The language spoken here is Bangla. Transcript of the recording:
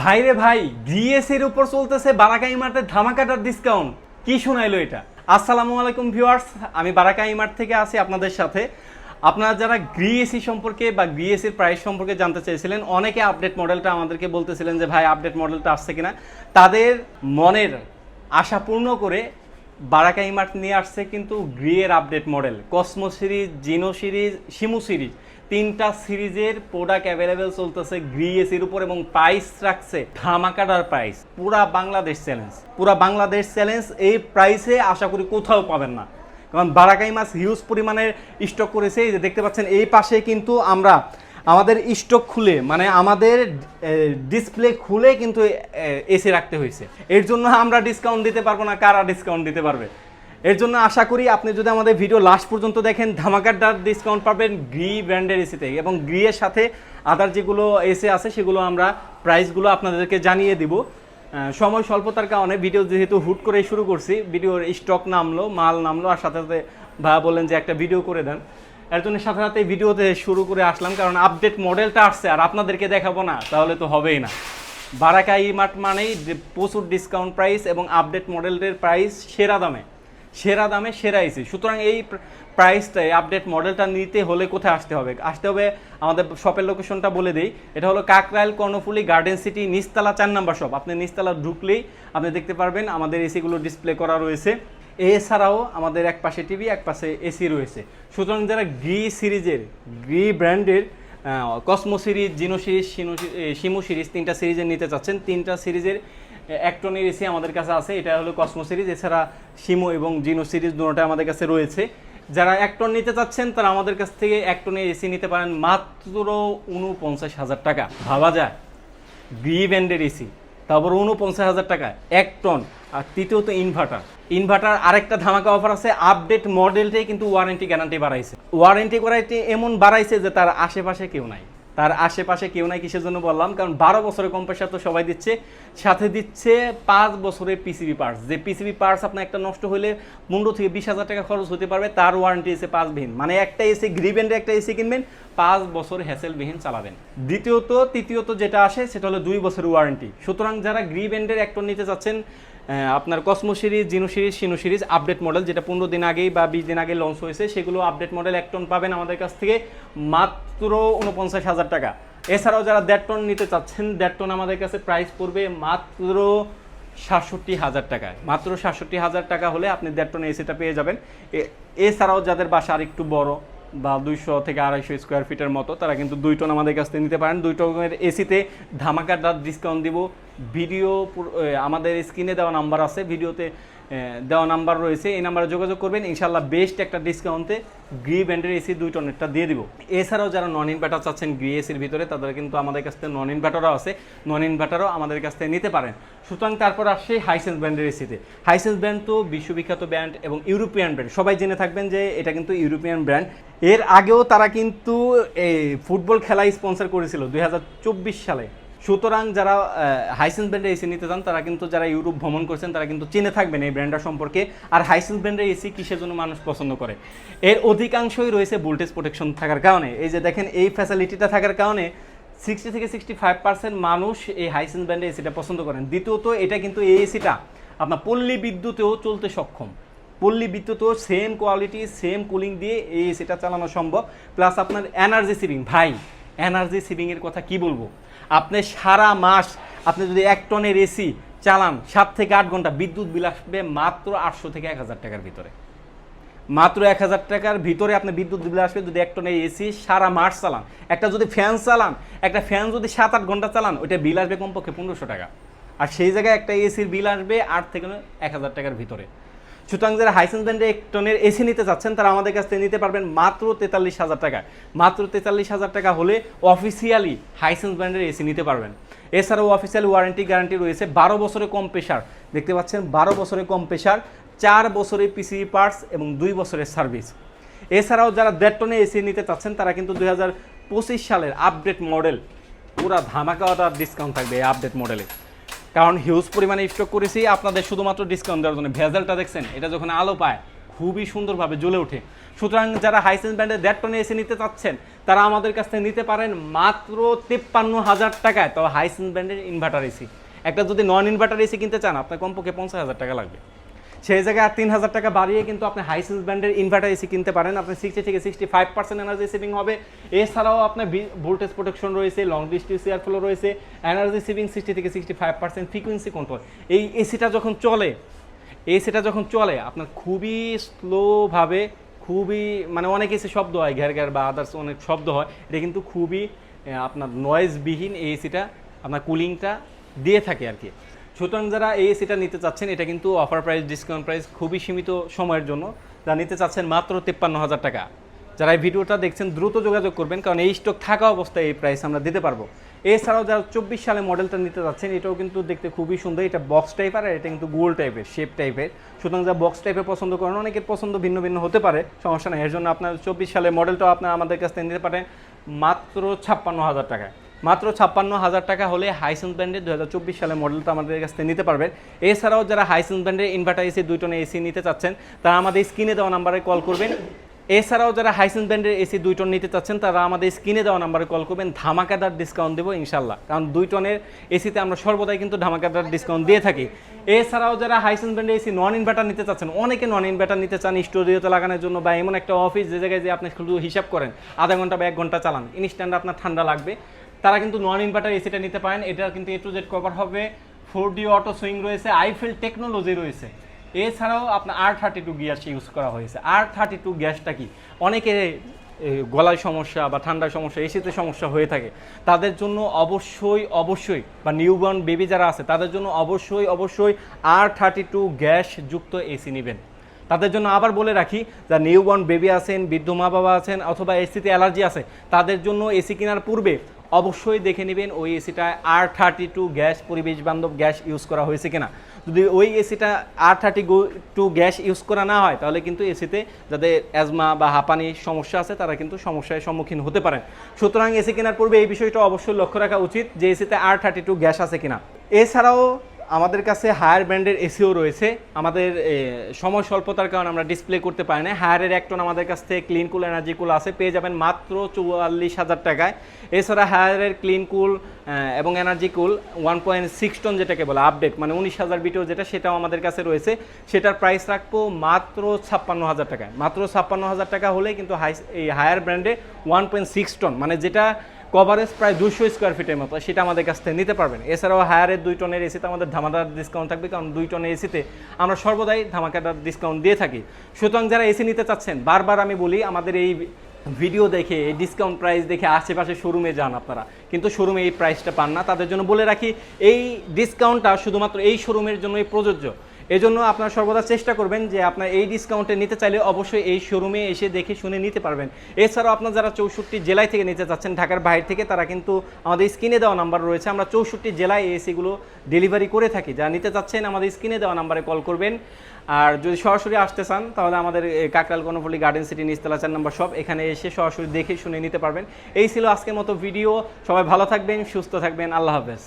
ভাই ডিএস এর উপর চলতেছে বারাকা ইমার্টের ধামাকাটার ডিসকাউন্ট কি শোনাইলো এটা? আসসালামু আলাইকুম ভিউয়ার্স, আমি বারাকা ইমার্ট থেকে আছি আপনাদের সাথে। আপনারা যারা গ্রিএসি সম্পর্কে বা গ্রিএসির প্রাইস সম্পর্কে জানতে চাইছিলেন, অনেকে আপডেট মডেলটা আমাদেরকে বলতেছিলেন যে, ভাই আপডেট মডেলটা আসছে কিনা? তাদের মনের আশা পূর্ণ করে বারাকা ইমার্ট নিয়ে আসছে কিন্তু গ্রিয়ের update model Cosmo series Gino series Shimu series তিনটা সিরিজের প্রোডাক্ট অ্যাভেলেবেল চলতেছে গ্রিএসির উপর এবং প্রাইস রাখছে ধামাকাটার প্রাইস পুরা বাংলাদেশ চ্যালেঞ্জ পুরা বাংলাদেশ চ্যালেঞ্জ এই প্রাইসে আশা করি কোথাও পাবেন না। কারণ বারাকাই মাছ হিউজ পরিমাণের স্টক করেছে, এই যে দেখতে পাচ্ছেন এই পাশে কিন্তু আমরা আমাদের স্টক খুলে মানে আমাদের ডিসপ্লে খুলে কিন্তু এসে রাখতে হয়েছে। এর জন্য আমরা ডিসকাউন্ট দিতে পারব না, কারা ডিসকাউন্ট দিতে পারবে? এর জন্য আশা করি আপনি যদি আমাদের ভিডিও লাস্ট পর্যন্ত দেখেন, ধামাকাদার ডিসকাউন্ট পাবেন গ্রি ব্র্যান্ডের এসিতে এবং গ্রি এর সাথে আদার যেগুলো এসে আছে, সেগুলো আমরা প্রাইসগুলো আপনাদেরকে জানিয়ে দিব। সময় স্বল্পতার কারণে ভিডিও যেহেতু হুট করে শুরু করছি ভিডিওর স্টক নামলো, মাল নামলো, আর সাথে সাথে ভাইয়া বললেন যে একটা ভিডিও করে দেন। এর জন্য সাথে সাথে ভিডিওতে শুরু করে আসলাম, কারণ আপডেট মডেলটা আসছে, আর আপনাদেরকে দেখাবো না, তাহলে তো হবেই না। বারাকা ই মার্ট মানেই প্রচুর ডিসকাউন্ট প্রাইস এবং আপডেট মডেলের প্রাইস সেরা দামে। সেরা দামে সেরা এসি সুতরাং এই প্রাইসটাই আপডেট মডেলটা নিতে হলে কোথায় আসতে হবে? আসতে হবে আমাদের শপের লোকেশনটা বলে দিই। এটা হলো কাকরাইল, কর্ণফুলি গার্ডেন সিটি নিচতলা চার নাম্বার শপ আপনি নিচতলা ঢুকলেই আপনি দেখতে পারবেন আমাদের এসিগুলো ডিসপ্লে করা রয়েছে। এছাড়াও আমাদের এক পাশে টিভি এক পাশে এসি রয়েছে। সুতরাং যারা গ্রি সিরিজের গ্রি ব্র্যান্ডের Cosmo series Gino series Shino C- Shimu series তিনটা সিরিজের নিতে চাচ্ছেন, তিনটা সিরিজের একটনের এসি আমাদের কাছে আছে, এটা হলো কসমো সিরিজ, এছাড়া শিমো এবং জিনো সিরিজ দুটোটা আমাদের কাছে রয়েছে। যারা এক টন নিতে চাচ্ছেন, তারা আমাদের কাছ থেকে এক টনের এসি নিতে পারেন মাত্র উনপঞ্চাশ হাজার টাকা। ভাবা যায় বি ব্যান্ডের এসি তারপর উনপঞ্চাশ হাজার টাকা, এক টন। আর তৃতীয়ত ইনভার্টার। ইনভার্টার আরেকটা ধামাকা অফার আছে, আপডেট মডেলটাই কিন্তু ওয়ারেন্টি গ্যারান্টি বাড়াইছে। ওয়ারেন্টি গ্যারান্টি এমন বাড়াইছে যে তার আশেপাশে কেউ নাই। তার আশেপাশে কেউ নাই, কিসের জন্য বললাম? কারণ বারো বছরের কম্প্রেসার তো সবাই দিচ্ছে, সাথে দিচ্ছে পাঁচ বছরের পিসিবি পার্টস যে পিসিবি পার্টস আপনার একটা নষ্ট হলে পনেরো থেকে বিশ হাজার টাকা খরচ হতে পারবে, তার ওয়ারেন্টি এসে পাঁচ বিহীন। মানে একটা এসি গ্রিবেন্ডে একটা এসি কিনবেন, পাঁচ বছর হ্যাসেলবিহীন চালাবেন। দ্বিতীয়ত, তৃতীয়ত যেটা আসে, সেটা হলো দুই বছরের ওয়ারেন্টি সুতরাং যারা গ্রিবেন্ডের একটা নিতে চাচ্ছেন আপনার Cosmo series, Gino series Sino series update model যেটা পনেরো দিন আগেই বা বিশ দিন আগে লঞ্চ হয়েছে, সেগুলো আপডেট মডেল এক টন পাবেন আমাদের কাছ থেকে মাত্র উনপঞ্চাশ হাজার টাকা। এছাড়াও যারা দেড় টন নিতে চাচ্ছেন, দেড় টন আমাদের কাছে প্রাইস পড়বে মাত্র সাতষট্টি হাজার টাকায়। মাত্র সাতষট্টি হাজার টাকা হলে আপনি দেড় টন এসিটা পেয়ে যাবেন। এছাড়াও যাদের বাসা আর একটু বড় বা দুইশো থেকে আড়াইশো স্কোয়ার ফিটের মতো, তারা কিন্তু দুই টন আমাদের কাছ থেকে নিতে পারেন। দুই টনের এসিতে ধামাকাদার ডিসকাউন্ট দিব। ভিডিও আমাদের স্ক্রিনে দেওয়া নাম্বার আছে, ভিডিওতে দেওয়া নাম্বার রয়েছে, এই নাম্বারে যোগাযোগ করবেন। ইনশাল্লাহ বেস্ট একটা ডিসকাউন্টে গ্রি ব্যান্ডের এসি দুই টনেরটা দিয়ে দিব। এছাড়াও যারা নন ইনভার্টার চাচ্ছেন গ্রি এসির ভিতরে, তাদের কিন্তু আমাদের কাছ থেকে নন ইনভার্টারও আছে, নন ইনভার্টারও আমাদের কাছ থেকে নিতে পারেন। সুতরাং তারপর আসছে হাইসেন্স ব্র্যান্ডের এসিতে হাইসেন্স ব্র্যান্ড তো বিশ্ববিখ্যাত ব্র্যান্ড এবং ইউরোপিয়ান ব্র্যান্ড সবাই জেনে থাকবেন যে এটা কিন্তু ইউরোপিয়ান ব্র্যান্ড এর আগেও তারা কিন্তু এই ফুটবল খেলা স্পন্সর করেছিল, দুই হাজার চব্বিশ সালে। সুতরাং যারা হাইসেন্স ব্র্যান্ডের এসি নিতে চান, তারা কিন্তু যারা ইউরোপ ভ্রমণ করছেন, তারা কিন্তু চিনে থাকবেন এই ব্র্যান্ডটা সম্পর্কে। আর হাইসেন্স ব্র্যান্ডের এসি কিসের জন্য মানুষ পছন্দ করে? এর অধিকাংশই রয়েছে ভোল্টেজ প্রোটেকশন থাকার কারণে। এই যে দেখেন, এই ফ্যাসিলিটিটা থাকার কারণে সিক্সটি থেকে সিক্সটি ফাইভ পার্সেন্ট মানুষ এই হাইসেন্স ব্র্যান্ডের এসিটা পছন্দ করেন। দ্বিতীয়ত, এটা কিন্তু এই এসিটা আপনার পল্লী বিদ্যুতেও চলতে সক্ষম। পল্লী বিদ্যুতেও সেম কোয়ালিটি সেম কুলিং দিয়ে এই এসিটা চালানো সম্ভব। প্লাস আপনার এনার্জি সেভিং ভাই এনার্জি সেভিংয়ের কথা কি বলব? আপনি সারা মাস আপনি যদি এক টনের এসি চালান, সাত থেকে আট ঘণ্টা বিদ্যুৎ বিল আসবে মাত্র আটশো থেকে এক হাজার টাকার ভিতরে। মাত্র এক হাজার টাকার ভিতরে আপনি বিদ্যুৎ বিল আসবে যদি এক টনের এসি সারা মাস চালান। একটা যদি ফ্যান চালান, একটা ফ্যান যদি সাত আট ঘণ্টা চালান, ওইটা বিল আসবে কমপক্ষে পনেরোশো টাকা। আর সেই জায়গায় একটা এসির বিল আসবে আট থেকে এক হাজার টাকার ভিতরে। সুতরাং যারা হাইসেন্স ব্র্যান্ডের এক টনের এসি নিতে চাচ্ছেন তারা আমাদের কাছ থেকে নিতে পারবেন মাত্র তেতাল্লিশ হাজার টাকা। মাত্র তেতাল্লিশ হাজার টাকা হলে অফিসিয়ালি হাইসেন্স ব্র্যান্ডের এসি নিতে পারবেন। এছাড়াও অফিসিয়াল ওয়ারেন্টি গ্যারান্টি রয়েছে, বারো বছরের কম প্রেশার দেখতে পাচ্ছেন, বারো বছরের কম প্রেশার চার বছরের পিসি পার্টস এবং দুই বছরের সার্ভিস এছাড়াও যারা দেড় টনে এসি নিতে চাচ্ছেন, তারা কিন্তু দুই হাজার পঁচিশ সালের আপডেট মডেল পুরা ধামাকাওয়াটা ডিসকাউন্ট থাকবে এই আপডেট মডেলে কারণ হিউজ পরিমাণে স্টক করেছি। আপনাদের শুধুমাত্র ডিসকাউন্ট দেওয়ার জন্য। ভেজালটা দেখছেন, এটা যখন আলো পায়, খুবই সুন্দরভাবে জ্বলে ওঠে। সুতরাং যারা হাইসেন্স ব্র্যান্ডের দেড় টনে এসে নিতে চাচ্ছেন, তারা আমাদের কাছ থেকে নিতে পারেন মাত্র তেপ্পান্ন হাজার টাকায়। তবে হাইসেন্স ব্র্যান্ডের ইনভার্টার এসি একটা যদি নন ইনভার্টার এসি কিনতে চান, আপনার কমপক্ষে পঞ্চাশ হাজার টাকা লাগবে। সেই জায়গায় তিন হাজার টাকা বাড়িয়ে কিন্তু আপনি হাইসেন্স ব্র্যান্ডের ইনভার্টার এসি কিনতে পারেন। আপনি সিক্সটি থেকে sixty five percent energy saving হবে। এছাড়াও আপনার ভোল্টেজ প্রোটেকশন রয়েছে লং ডিস্টেন্স এয়ার ফ্লো রয়েছে এনার্জি সেভিং সিক্সটি থেকে sixty five percent frequency control এই এসিটা যখন চলে এসিটা যখন চলে, আপনার খুবই স্লোভাবে খুবই মানে অনেক এসি শব্দ হয়, ঘের ঘের বা আদার্স অনেক শব্দ হয়। এটা কিন্তু খুবই আপনার নয়েজবিহীন এই এসিটা আপনার কুলিংটা দিয়ে থাকে আর কি। সুতরাং যারা এই এসিটা নিতে চাচ্ছেন, এটা কিন্তু অফার প্রাইস ডিসকাউন্ট প্রাইস খুবই সীমিত সময়ের জন্য। যারা নিতে চাচ্ছেন মাত্র তেপ্পান্ন হাজার টাকা। যারা এই ভিডিওটা দেখছেন, দ্রুত যোগাযোগ করবেন, কারণ এই স্টক থাকা অবস্থায় এই প্রাইস আমরা দিতে পারব। এছাড়াও যারা চব্বিশ সালে মডেলটা নিতে যাচ্ছেন এটাও কিন্তু দেখতে খুবই সুন্দর। এটা বক্স টাইপের আর এটা কিন্তু গোল টাইপের শেপ টাইপের সুতরাং যারা বক্স টাইপের পছন্দ করেন, অনেকের পছন্দ ভিন্ন ভিন্ন হতে পারে, সমস্যা নেই। এর জন্য আপনার চব্বিশ সালের মডেলটাও আপনারা আমাদের কাছ থেকে নিতে পারেন মাত্র ছাপ্পান্ন হাজার টাকায়। মাত্র ছাপ্পান্ন হাজার টাকা হলে হাইসেন্স ব্র্যান্ডের দু হাজার চব্বিশ সালের মডেলটা আমাদের কাছ থেকে নিতে পারবেন। এছাড়াও যারা হাইসেন্স ব্র্যান্ডের ইনভার্টার এসি দুই টনে এসি নিতে চাচ্ছেন, তারা আমাদের স্ক্রিনে দেওয়া নাম্বারে কল করবেন। এছাড়াও যারা হাইসেন্স ব্র্যান্ডের এসি দুই টন নিতে চাচ্ছেন, তারা আমাদের স্ক্রিনে দেওয়া নাম্বারে কল করবেন। ধামাকাদার ডিসকাউন্ট দেবো ইনশাল্লাহ কারণ দুই টনের এসিতে আমরা সর্বদাই কিন্তু ধামাকাদার ডিসকাউন্ট দিয়ে থাকি। এছাড়াও যারা হাইসেন্স ব্র্যান্ডের এসি নন ইনভার্টার নিতে চাচ্ছেন, অনেকে নন ইনভার্টার নিতে চান, স্টুডিওতে লাগানোর জন্য বা এমন একটা অফিস যে জায়গায় যে আপনি শুধু হিসাব করেন, আধা ঘণ্টা বা এক ঘণ্টা চালান ইনস্ট্যান্ট আপনার ঠান্ডা লাগবে। তারা কিন্তু নন ইনভার্টার এসিটা নিতে পারেন। এটা কিন্তু এ টু জেড কভার হবে। ফোর ডি অটো সুইং রয়েছে। আইফেল টেকনোলজি রয়েছে। এছাড়াও আপনার আর থার্টি টু গ্যাস ইউজ করা হয়েছে। আর থার্টি টু গ্যাসটা কি? অনেকে গলায় সমস্যা বা ঠান্ডার সমস্যা এসিতে সমস্যা হয়ে থাকে। তাদের জন্য অবশ্যই অবশ্যই, বা নিউবর্ন বেবি যারা আছে, তাদের জন্য অবশ্যই অবশ্যই আর থার্টি টু গ্যাস যুক্ত এসি নেবেন। তাদের জন্য আবার বলে রাখি যা নিউবর্ন বেবি আছেন, বৃদ্ধ মা বাবা আছেন, অথবা এসিতে অ্যালার্জি আছে, তাদের জন্য এসি কেনার পূর্বে অবশ্যই দেখে নেবেন ওই এসিটায় আর থার্টি টু গ্যাস, পরিবেশ বান্ধব গ্যাস ইউজ করা হয়েছে কিনা। যদি ওই এসিটা R thirty two gas use করা না হয়, তাহলে কিন্তু এসিতে যাদের অ্যাজমা বা হাঁপানির সমস্যা আছে, তারা কিন্তু সমস্যায় সম্মুখীন হতে পারেন। সুতরাং এসি কেনার পূর্বে এই বিষয়টা অবশ্যই লক্ষ্য রাখা উচিত যে এসিতে আর থার্টি টু গ্যাস আছে কিনা। এছাড়াও আমাদের কাছে হায়ার ব্র্যান্ডের এসিও রয়েছে। আমাদের সময় স্বল্পতার কারণে আমরা ডিসপ্লে করতে পারি না হায়ারের এক টন আমাদের কাছ থেকে ক্লিন কুল এনার্জি কুল আছে, পেয়ে যাবেন মাত্র চুয়াল্লিশ হাজার টাকায়। এছাড়া হায়ারের ক্লিন কুল এবং energy cool one point six ton যেটাকে বলে আপডেট মানে উনিশ হাজার বিটিও যেটা, সেটাও আমাদের কাছে রয়েছে। সেটার প্রাইস রাখব মাত্র ছাপ্পান্ন হাজার টাকায়। মাত্র ছাপ্পান্ন হাজার টাকা হলে কিন্তু হাই এই হায়ার ব্র্যান্ডে ওয়ান পয়েন্ট সিক্স টন মানে যেটা কভারেজ প্রায় দুশো স্কোয়ার ফিটের মতো, সেটা আমাদের কাছ থেকে নিতে পারবেন। এছাড়াও হায়ারের দুই টনের এসিতে আমাদের ধামাকাদার ডিসকাউন্ট থাকবে, কারণ দুই টনের এসিতে আমরা সর্বদাই ধামাকাদার ডিসকাউন্ট দিয়ে থাকি। সুতরাং যারা এসি নিতে চাচ্ছেন, বারবার আমি বলি, আমাদের এই ভিডিও দেখে, এই ডিসকাউন্ট প্রাইস দেখে আশেপাশে শোরুমে যান আপনারা। কিন্তু শোরুমে এই প্রাইসটা পান না। তাদের জন্য বলে রাখি, এই ডিসকাউন্টটা শুধুমাত্র এই শোরুমের জন্যই প্রযোজ্য। এজন্য আপনারা সর্বদা চেষ্টা করবেন যে আপনার এই ডিসকাউন্টে নিতে চাইলে অবশ্যই এই শোরুমে এসে দেখে শুনে নিতে পারবেন। এছাড়াও আপনার যারা চৌষট্টি জেলায় থেকে নিতে চাচ্ছেন ঢাকার বাইরে থেকে, তারা কিন্তু আমাদের স্ক্রিনে দেওয়া নাম্বার রয়েছে। আমরা চৌষট্টি জেলায় এসিগুলো ডেলিভারি করে থাকি। যারা নিতে চাচ্ছেন আমাদের স্ক্রিনে দেওয়া নাম্বারে কল করবেন। আর যদি সরাসরি আসতে চান, তাহলে আমাদের কাকরাল কর্ণপল্লী গার্ডেন সিটি নিস্তলা চার নম্বর শপ এখানে এসে সরাসরি দেখে শুনে নিতে পারবেন। এই ছিল আজকের মতো ভিডিও সবাই ভালো থাকবেন, সুস্থ থাকবেন। আল্লাহ হাফেজ।